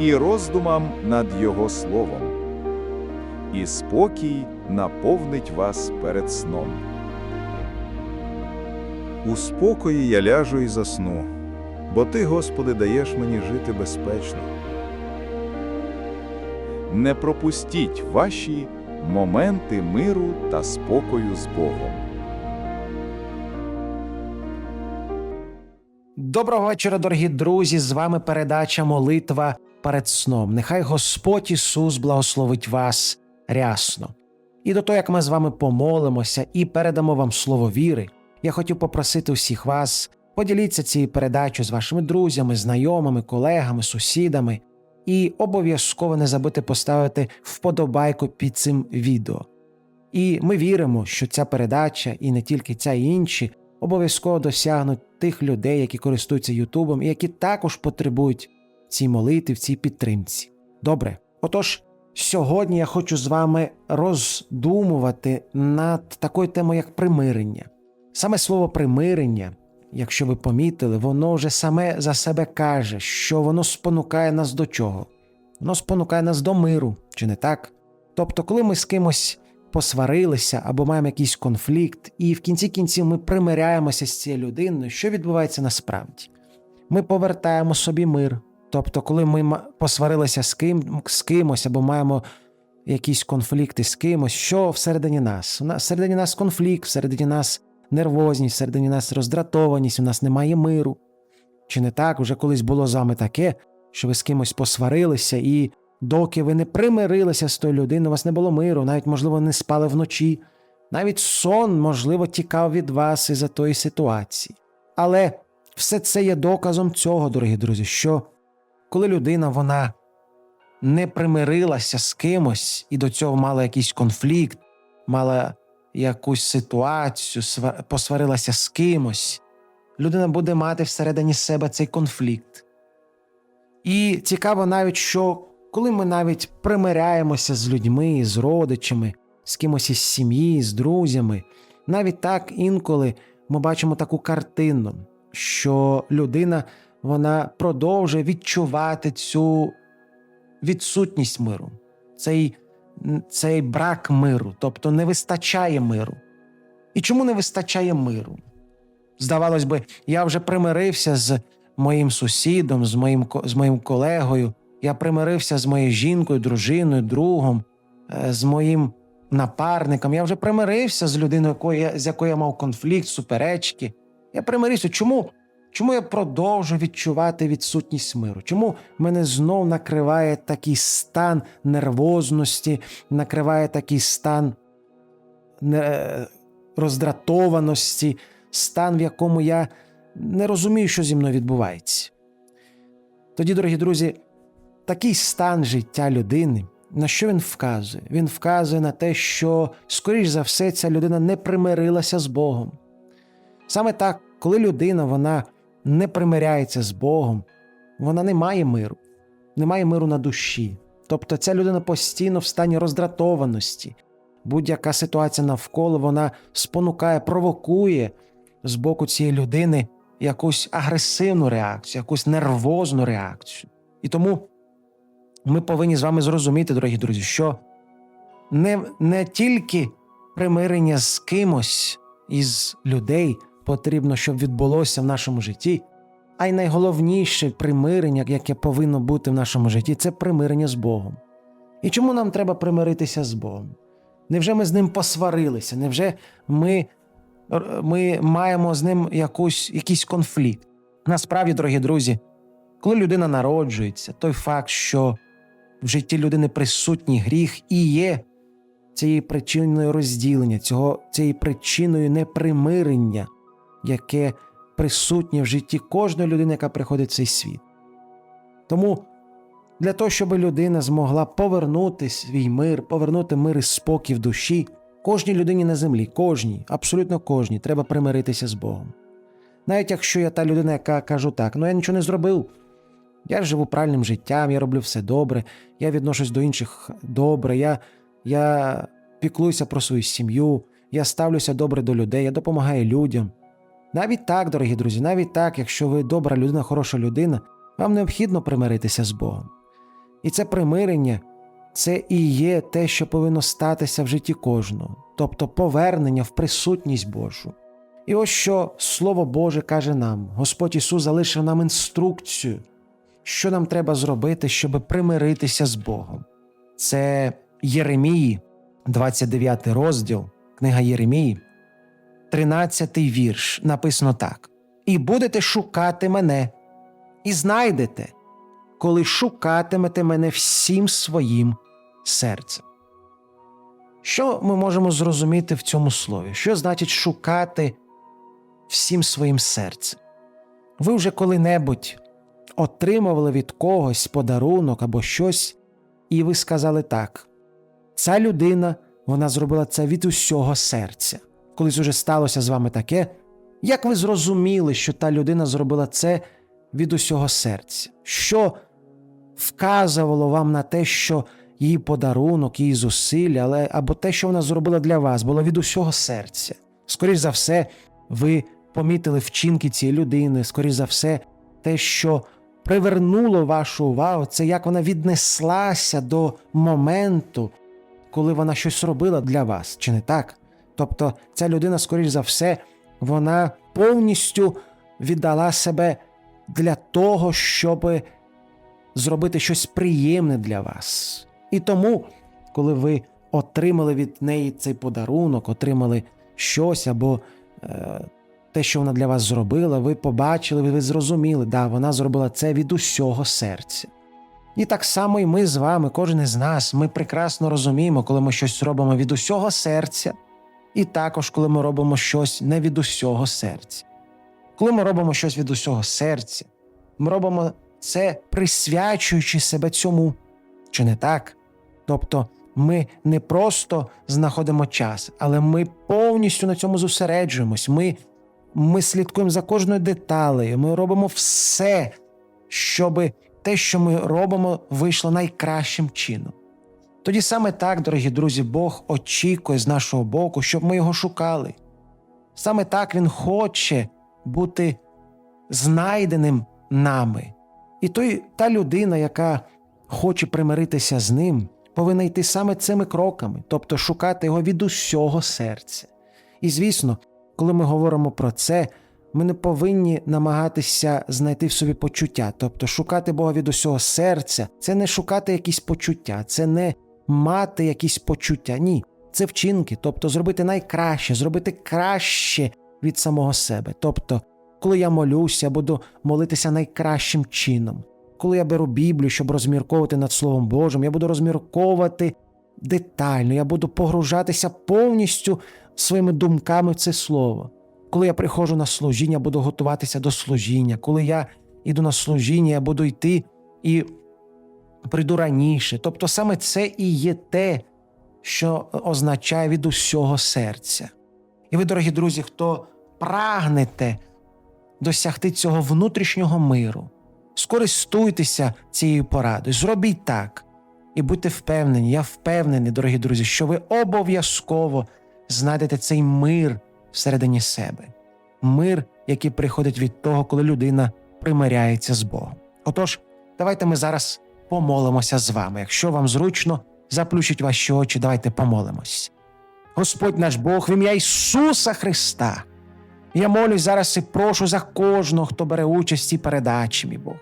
і роздумам над Його словом. І спокій наповнить вас перед сном. У спокої я ляжу і засну, бо Ти, Господи, даєш мені жити безпечно. Не пропустіть ваші моменти миру та спокою з Богом. Доброго вечора, дорогі друзі! З вами передача Молитва перед сном. Нехай Господь Ісус благословить вас рясно. І до того, як ми з вами помолимося і передамо вам слово віри, я хотів попросити усіх вас поділіться цією передачею з вашими друзями, знайомими, колегами, сусідами. І обов'язково не забудьте поставити вподобайку під цим відео. І ми віримо, що ця передача, і не тільки ця і інші, обов'язково досягнуть тих людей, які користуються Ютубом і які також потребують цій молитві, в цій підтримці. Добре, отож, сьогодні я хочу з вами роздумувати над такою темою, як примирення. Саме слово примирення, якщо ви помітили, воно вже саме за себе каже, що воно спонукає нас до чого? Воно спонукає нас до миру, чи не так? Тобто, коли ми з кимось посварилися або маємо якийсь конфлікт, і в кінці кінців ми примиряємося з цією людиною, що відбувається насправді? Ми повертаємо собі мир. Тобто, коли ми посварилися з ким з кимось або маємо якісь конфлікти з кимось, що всередині нас? У нас всередині нас конфлікт, всередині нас нервозність, всередині нас роздратованість, у нас немає миру. Чи не так? Уже колись було з вами таке, що ви з кимось посварилися, і доки ви не примирилися з тою людиною, у вас не було миру, навіть, можливо, не спали вночі, навіть сон, можливо, тікав від вас із-за тої ситуації. Але все це є доказом цього, дорогі друзі, що коли людина вона не примирилася з кимось і до цього мала якийсь конфлікт, мала якусь ситуацію, посварилася з кимось, людина буде мати всередині себе цей конфлікт. І цікаво навіть, що коли ми навіть примиряємося з людьми, з родичами, з кимось із сім'ї, з друзями, навіть так інколи ми бачимо таку картину, що людина вона продовжує відчувати цю відсутність миру, цей, цей брак миру, тобто не вистачає миру. І чому не вистачає миру? Здавалось би, я вже примирився з моїм сусідом, з моїм, з моїм колегою, я примирився з моєю жінкою, дружиною, другом, е, з моїм напарником. Я вже примирився з людиною, з якою я мав конфлікт, суперечки. Я примирився. Чому? Чому я продовжу відчувати відсутність миру? Чому мене знов накриває такий стан нервозності, накриває такий стан роздратованості, стан, в якому я не розумію, що зі мною відбувається? Тоді, дорогі друзі, такий стан життя людини, на що він вказує? Він вказує на те, що, скоріш за все, ця людина не примирилася з Богом. Саме так, коли людина вона не примиряється з Богом, вона не має миру, не має миру на душі. Тобто ця людина постійно в стані роздратованості. Будь-яка ситуація навколо вона спонукає, провокує з боку цієї людини якусь агресивну реакцію, якусь нервозну реакцію. І тому ми повинні з вами зрозуміти, дорогі друзі, що не, не тільки примирення з кимось із людей потрібно, щоб відбулося в нашому житті, а й найголовніше примирення, яке повинно бути в нашому житті, це примирення з Богом. І чому нам треба примиритися з Богом? Невже ми з ним посварилися? Невже ми, ми маємо з ним якусь, якийсь конфлікт? Насправді, дорогі друзі, коли людина народжується, той факт, що в житті людини присутній гріх і є цією причиною розділення, цього, цією причиною непримирення, яке присутнє в житті кожної людини, яка приходить в цей світ. Тому для того, щоб людина змогла повернути свій мир, повернути мир і спокій в душі. Кожній людині на землі, кожній, абсолютно кожній, треба примиритися з Богом. Навіть якщо я та людина, яка кажу так, ну я нічого не зробив. Я живу правильним життям, я роблю все добре, я відношусь до інших добре, я, я піклуюся про свою сім'ю, я ставлюся добре до людей, я допомагаю людям. Навіть так, дорогі друзі, навіть так, якщо ви добра людина, хороша людина, вам необхідно примиритися з Богом. І це примирення це і є те, що повинно статися в житті кожного, тобто повернення в присутність Божу. І ось що Слово Боже каже нам: Господь Ісус залишив нам інструкцію, що нам треба зробити, щоб примиритися з Богом. Це Єремії, 29 розділ, книга Єремії, 13 вірш. Написано так: І будете шукати мене, і знайдете, коли шукатимете мене всім своїм серцем. Що ми можемо зрозуміти в цьому слові? Що значить шукати всім своїм серцем? Ви вже коли-небудь отримували від когось подарунок або щось, і ви сказали так: ця людина вона зробила це від усього серця. Колись уже сталося з вами таке, як ви зрозуміли, що та людина зробила це від усього серця? Що вказувало вам на те, що її подарунок, її зусилля, але або те, що вона зробила для вас, було від усього серця. Скоріш за все, ви помітили вчинки цієї людини, скоріш за все, те, що привернуло вашу увагу, це як вона віднеслася до моменту, коли вона щось робила для вас, чи не так? Тобто, ця людина, скоріш за все, вона повністю віддала себе для того, щоб зробити щось приємне для вас. І тому, коли ви отримали від неї цей подарунок, отримали щось або е, те, що вона для вас зробила, ви побачили, ви зрозуміли, да, вона зробила це від усього серця. І так само і ми з вами, кожен із нас, ми прекрасно розуміємо, коли ми щось робимо від усього серця, і також коли ми робимо щось не від усього серця. Коли ми робимо щось від усього серця, ми робимо це присвячуючи себе цьому, чи не так? Тобто ми не просто знаходимо час, але ми повністю на цьому зосереджуємось. Ми, ми слідкуємо за кожною деталею, ми робимо все, щоб те, що ми робимо, вийшло найкращим чином. Тоді саме так, дорогі друзі, Бог очікує з нашого боку, щоб ми його шукали. Саме так Він хоче бути знайденим нами. І той, та людина, яка хоче примиритися з ним, повинна йти саме цими кроками, тобто шукати його від усього серця. І звісно, коли ми говоримо про це, ми не повинні намагатися знайти в собі почуття, тобто шукати Бога від усього серця, це не шукати якісь почуття, це не мати якісь почуття. Ні, це вчинки, тобто зробити найкраще, зробити краще від самого себе. Тобто, коли я молюся, я буду молитися найкращим чином. Коли я беру Біблію, щоб розмірковувати над Словом Божим, я буду розмірковувати детально, я буду погружатися повністю своїми думками в це слово. Коли я приходжу на служіння, буду готуватися до служіння. Коли я йду на служіння, я буду йти і прийду раніше. Тобто саме це і є те, що означає від усього серця. І ви, дорогі друзі, хто прагнете досягти цього внутрішнього миру, скористуйтеся цією порадою, зробіть так. І будьте впевнені, я впевнений, дорогі друзі, що ви обов'язково знайдете цей мир всередині себе, мир, який приходить від того, коли людина примиряється з Богом. Отож, давайте ми зараз помолимося з вами. Якщо вам зручно, заплющіть ваші очі, давайте помолимось. Господь наш Бог, в ім'я Ісуса Христа. Я молюсь зараз і прошу за кожного, хто бере участь в цій передачі, мій Бог.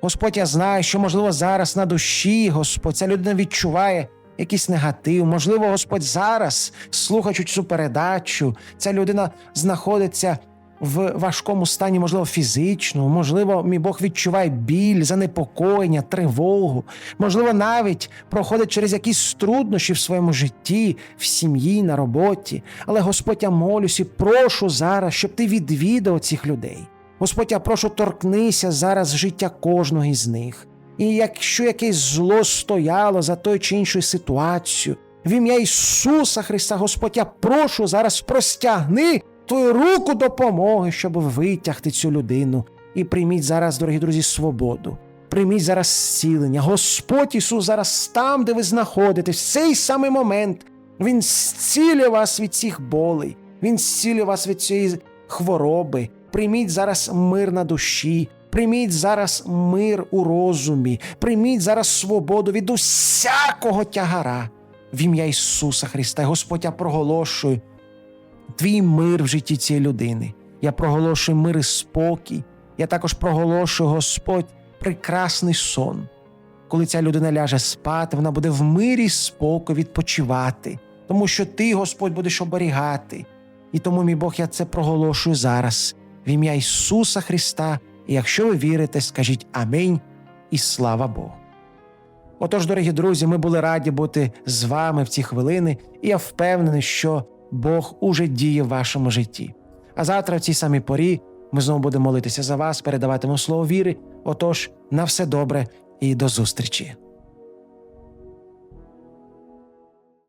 Господь, я знаю, що, можливо, зараз на душі, Господь, ця людина відчуває якийсь негатив. Можливо, Господь зараз, слухаючи цю передачу, ця людина знаходиться в важкому стані, можливо, фізичному, можливо, мій Бог відчуває біль, занепокоєння, тривогу, можливо, навіть проходить через якісь труднощі в своєму житті, в сім'ї, на роботі. Але Господь, я молюсь і прошу зараз, щоб ти відвідав цих людей. Господь, я прошу торкнися зараз життя кожного із них. І якщо якесь зло стояло за той чи іншою ситуацією, в ім'я Ісуса Христа, Господь, я прошу зараз простягни твою руку допомоги, щоб витягти цю людину. І прийміть зараз, дорогі друзі, свободу. Прийміть зараз зцілення. Господь Ісус зараз там, де ви знаходитесь, в цей самий момент. Він зцілює вас від цих болей, Він зцілює вас від цієї хвороби. Прийміть зараз мир на душі, прийміть зараз мир у розумі, прийміть зараз свободу від усякого тягара. В ім'я Ісуса Христа, Господь, я проголошую твій мир в житті цієї людини. Я проголошую мир і спокій. Я також проголошую, Господь, прекрасний сон. Коли ця людина ляже спати, вона буде в мирі спокою відпочивати, тому що ти, Господь, будеш оберігати. І тому, мій Бог, я це проголошую зараз в ім'я Ісуса Христа. І якщо ви вірите, скажіть Амінь і слава Богу. Отож, дорогі друзі, ми були раді бути з вами в ці хвилини, і я впевнений, що Бог уже діє в вашому житті. А завтра, в цій самій порі, ми знову будемо молитися за вас, передаватимемо слово віри. Отож, на все добре і до зустрічі.